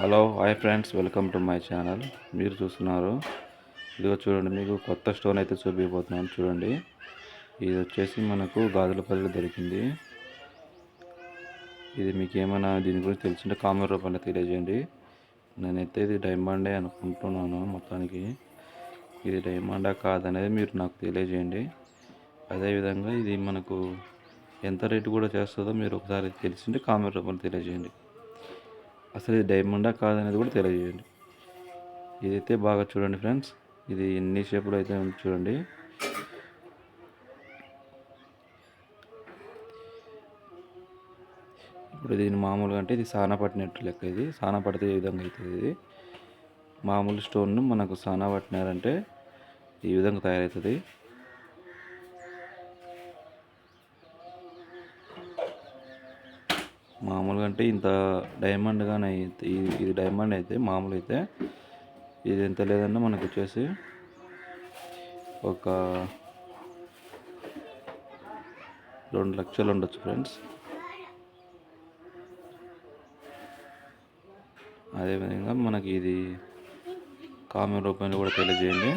Hello hi friends welcome to my channel. మీరు చూస్తున్నారు. ఇదిగో చూడండి మీకు కొత్త స్టోన్ అయితే చూపించబోతున్నాను చూడండి ఇది వచ్చేసి మనకు గాజులపల్లిలో దొరికింది. ఇది మీకు ఏమైనా దీని గురించి తెలిసింటే కామెంట్ రూపంలో తెలియజేయండి. నేనైతే ఇది డైమండే అనుకుంటున్నాను మొత్తానికి. ఇది డైమండా కాదనేది మీరు నాకు తెలియజేయండి. అదేవిధంగా ఇది మనకు ఎంత రేటు కూడా చేస్తుందో మీరు ఒకసారి తెలిసింటే కామెంట్ రూపంలో తెలియజేయండి. అసలు ఇది డైమండా కాదనేది కూడా తెలియజేయండి. ఇదైతే బాగా చూడండి ఫ్రెండ్స్. ఇది ఎన్ని షేపులు అయితే చూడండి. ఇప్పుడు దీని మామూలుగా అంటే ఇది సానా పట్టినట్టు లెక్క ఇది. సానా పడితే ఈ విధంగా అవుతుంది ఇది? మామూలు స్టోన్ను మనకు సానా పట్టినారంటే ఈ విధంగా తయారవుతుంది. మామూలుగా అంటే ఇంత డైమండ్ కానీ ఇది ఇది డైమండ్ అయితే మామూలు అయితే ఇది ఎంత లేదన్నా మనకు వచ్చేసి ఒక రెండు లక్షలు ఉండొచ్చు ఫ్రెండ్స్. అదేవిధంగా మనకి ఇది కామెంట్ రూపంలో కూడా తెలియజేయండి.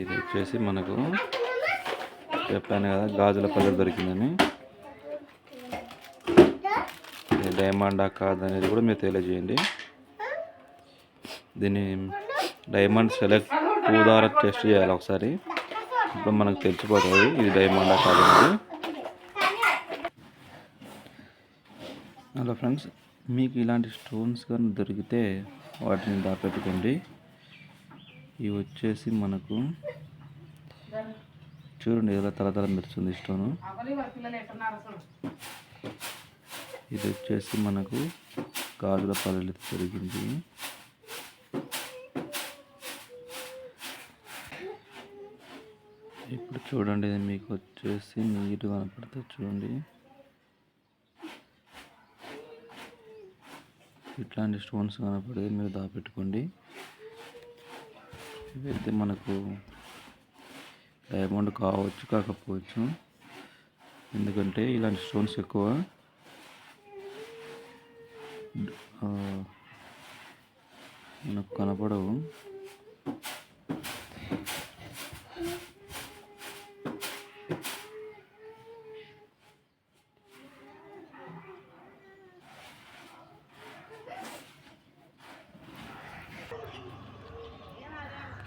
ఇది వచ్చేసి మనకు చెప్పాను కదా గాజుల పల్లెలు దొరికిందని. డైమండా డైమండా కాదనేది కూడా మీరు తెలియజేయండి. దీన్ని డైమండ్ సెలెక్ట్ టూ ద్వారా టెస్ట్ చేయాలి ఒకసారి. ఇప్పుడు మనకు తెలిసిపోతుంది ఇది డైమండా కాదనేది హలో ఫ్రెండ్స్ మీకు ఇలాంటి స్టోన్స్ కానీ దొరికితే వాటిని దాపెట్టుకోండి. ఇవి వచ్చేసి మనకు చూడండి ఎలా తలతల మెరుస్తుంది స్టోను. ఇది వచ్చేసి మనకు గాజుల పల్లెలు పెరిగింది. ఇప్పుడు చూడండి ఇది మీకు వచ్చేసి నీరు కనపడుతుంది చూడండి. ఇట్లాంటి స్టోన్స్ కనపడితే మీరు దాపెట్టుకోండి. ఇవైతే మనకు డైమండ్ కావచ్చు కాకపోవచ్చు ఎందుకంటే ఇలాంటి స్టోన్స్ ఎక్కువ. మనకు కనపడవు.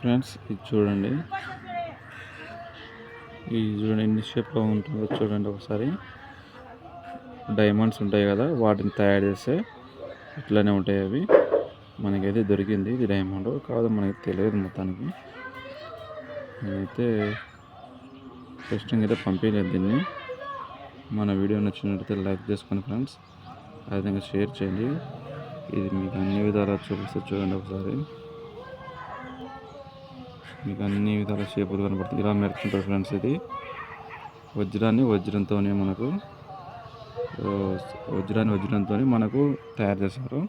ఫ్రెండ్స్ ఇది చూడండి. ఇది చూడండి ఎన్ని షేప్లో ఉంటుందో చూడండి ఒకసారి. డైమండ్స్ ఉంటాయి కదా వాటిని తయారు చేస్తే ఇట్లానే ఉంటాయి అవి. మనకైతే దొరికింది ఇది డైమండ్. కాదు మనకి తెలియదు మొత్తానికి. నేనైతే టెస్టింగ్ అయితే పంపించలేదు దీన్ని. మన వీడియో నచ్చినట్లయితే లైక్ చేసుకోండి ఫ్రెండ్స్. అదేవిధంగా షేర్ చేయండి. ఇది మీకు అన్ని విధాలా చూపిస్తే చూడండి ఒకసారి. మీకు అన్ని విధాల షేపులు కనబడుతుంది ఇలా మెరుతుంటుంది ఫ్రెండ్స్ ఇది. వజ్రాన్ని వజ్రంతోనే మనకు వజ్రాన్ని వజ్రంతోనే మనకు తయారు చేస్తారు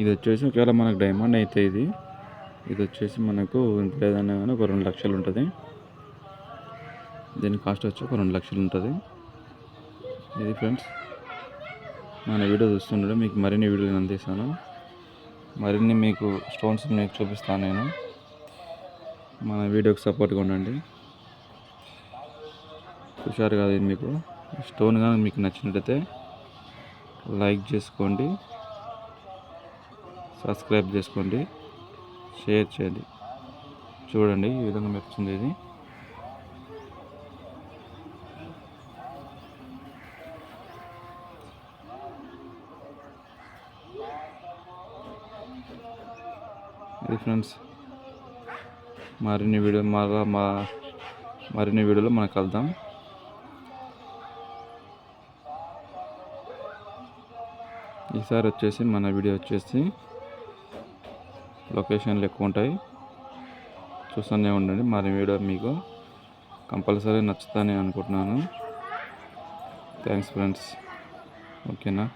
ఇది వచ్చేసి ఒకవేళ మనకు డైమండ్ అయితే ఇది. ఇది వచ్చేసి మనకు ఇంత లేదన్నా కానీ ఒక రెండు లక్షలు ఉంటుంది. దీని కాస్ట్ వచ్చి ఒక రెండు లక్షలు ఉంటుంది. ఇది ఫ్రెండ్స్ మన వీడియో చూస్తుండడం మీకు మరిన్ని వీడియోలు అందిస్తాను. మరిన్ని మీకు స్టోన్స్ మీకు చూపిస్తాను నేను. మన వీడియోకి సపోర్ట్గా ఉండండి. హుషారు కాదు మీకు. స్టోన్ కానీ మీకు నచ్చినట్టయితే లైక్ చేసుకోండి. సబ్స్క్రైబ్ చేసుకోండి. షేర్ చేయండి. చూడండి ఈ విధంగా మెరుస్తుంది ఇది. ఇది ఫ్రెండ్స్ మరిన్ని వీడియో మరలా మా మరిన్ని వీడియోలో మనం కలుద్దాం. ఈసారి వచ్చేసి మన వీడియో వచ్చేసి లొకేషన్లు ఎక్కువ ఉంటాయి. చూస్తూనే ఉండండి. మరి వీడియో మీకు కంపల్సరీ నచ్చుతానే అనుకుంటున్నాను. థ్యాంక్స్ ఫ్రెండ్స్ ఓకేనా?